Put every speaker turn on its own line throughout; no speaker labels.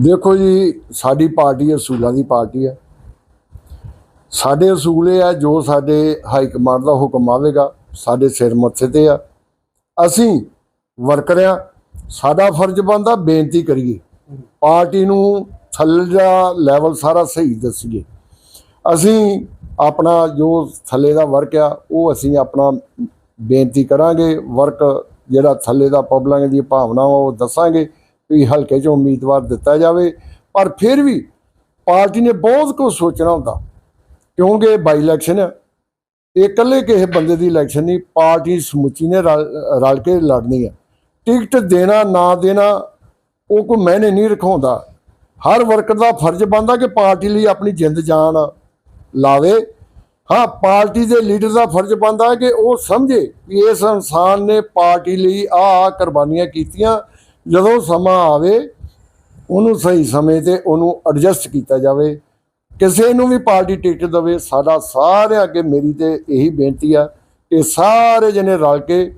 ਦੇਖੋ ਜੀ, ਸਾਡੀ ਪਾਰਟੀ ਅਸੂਲਾਂ ਦੀ ਪਾਰਟੀ ਹੈ। ਸਾਡੇ ਅਸੂਲ ਇਹ ਆ, ਜੋ ਸਾਡੇ ਹਾਈ ਕਮਾਂਡ ਦਾ ਹੁਕਮ ਆਵੇਗਾ, ਸਾਡੇ ਸਿਰ ਮੱਥੇ ਤੇ ਆ। ਅਸੀਂ ਵਰਕਰਿਆਂ ਸਾਡਾ ਫਰਜ਼ ਬਣਦਾ ਬੇਨਤੀ ਕਰੀਏ, ਪਾਰਟੀ ਨੂੰ ਥੱਲੇ ਦਾ ਲੈਵਲ ਸਾਰਾ ਸਹੀ ਦੱਸੀਏ। ਅਸੀਂ ਆਪਣਾ ਜੋ ਥੱਲੇ ਦਾ ਵਰਕ ਆ, ਉਹ ਅਸੀਂ ਆਪਣਾ ਬੇਨਤੀ ਕਰਾਂਗੇ ਵਰਕ ਜਿਹੜਾ ਥੱਲੇ ਦਾ ਪਬਲਿਕ ਦੀ ਭਾਵਨਾ ਉਹ ਦੱਸਾਂਗੇ। ਵੀ ਹਲਕੇ 'ਚੋਂ ਉਮੀਦਵਾਰ ਦਿੱਤਾ ਜਾਵੇ, ਪਰ ਫਿਰ ਵੀ ਪਾਰਟੀ ਨੇ ਬਹੁਤ ਕੁਝ ਸੋਚਣਾ ਹੁੰਦਾ। ਕਿਉਂਕਿ ਬਾਈ ਇਲੈਕਸ਼ਨ ਹੈ ਇਹ ਇਕੱਲੇ ਕਿਸੇ ਬੰਦੇ ਦੀ ਇਲੈਕਸ਼ਨ ਨਹੀਂ, ਪਾਰਟੀ ਸਮੁੱਚੀ ਨੇ ਰਲ ਰਲ ਕੇ ਲੜਨੀ ਹੈ ਟਿਕਟ ਦੇਣਾ, ਨਾ ਦੇਣਾ, ਉਹ ਕੋਈ ਮੈਨੇ ਨਹੀਂ ਰਖਾਉਂਦਾ। ਹਰ ਵਰਕਰ ਦਾ ਫਰਜ਼ ਬਣਦਾ ਕਿ ਪਾਰਟੀ ਲਈ ਆਪਣੀ ਜਿੰਦ ਜਾਨ ਲਾਵੇ। ਹਾਂ, ਪਾਰਟੀ ਦੇ ਲੀਡਰ ਦਾ ਫਰਜ਼ ਬਣਦਾ ਕਿ ਉਹ ਸਮਝੇ ਕਿ ਇਸ ਇਨਸਾਨ ਨੇ ਪਾਰਟੀ ਲਈ ਆ ਆ ਕੁਰਬਾਨੀਆਂ ਕੀਤੀਆਂ। ਜਦੋਂ ਸਮਾਂ ਆਵੇ, ਉਹਨੂੰ ਸਹੀ ਸਮੇਂ ਤੇ ਉਹਨੂੰ ਐਡਜਸਟ ਕੀਤਾ ਜਾਵੇ। ਕਿਸੇ ਨੂੰ ਵੀ ਪਾਰਟੀ ਟਿਕਟ ਦੇਵੇ, ਸਾਡਾ ਸਾਰਿਆਂ ਅੱਗੇ ਮੇਰੀ ਤੇ ਇਹੀ ਬੇਨਤੀ ਆ ਕਿ ਸਾਰੇ ਜਣੇ ਰਲ ਕੇ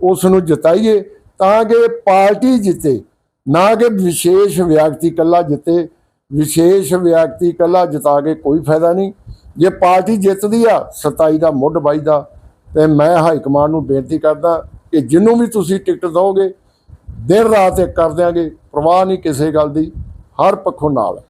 ਉਸ ਨੂੰ ਜਿਤਾਈਏ, ਤਾਂ ਕਿ ਪਾਰਟੀ ਜਿੱਤੇ, ਨਾ ਕਿ ਵਿਸ਼ੇਸ਼ ਵਿਅਕਤੀ ਕੱਲਾ ਜਿੱਤੇ। ਵਿਸ਼ੇਸ਼ ਵਿਅਕਤੀ ਕੱਲਾ ਜਿਤਾ ਕੇ ਕੋਈ ਫਾਇਦਾ ਨਹੀਂ। ਜੇ ਪਾਰਟੀ ਜਿੱਤਦੀ ਆ 27 ਦਾ ਮੁੱਢ ਬਾਈ ਦਾ ਤੇ ਮੈਂ ਹਾਈ ਕਮਾਂਡ ਨੂੰ ਬੇਨਤੀ ਕਰਦਾ ਕਿ ਜਿੰਨੂੰ ਵੀ ਤੁਸੀਂ ਟਿਕਟ ਦਿਓਗੇ ਦਿਨ ਰਾਤ ਇੱਕ ਕਰ ਦਿਆਂਗੇ ਪ੍ਰਵਾਹ ਨਹੀਂ ਕਿਸੇ ਗੱਲ ਦੀ ਹਰ ਪੱਖੋਂ ਨਾਲ।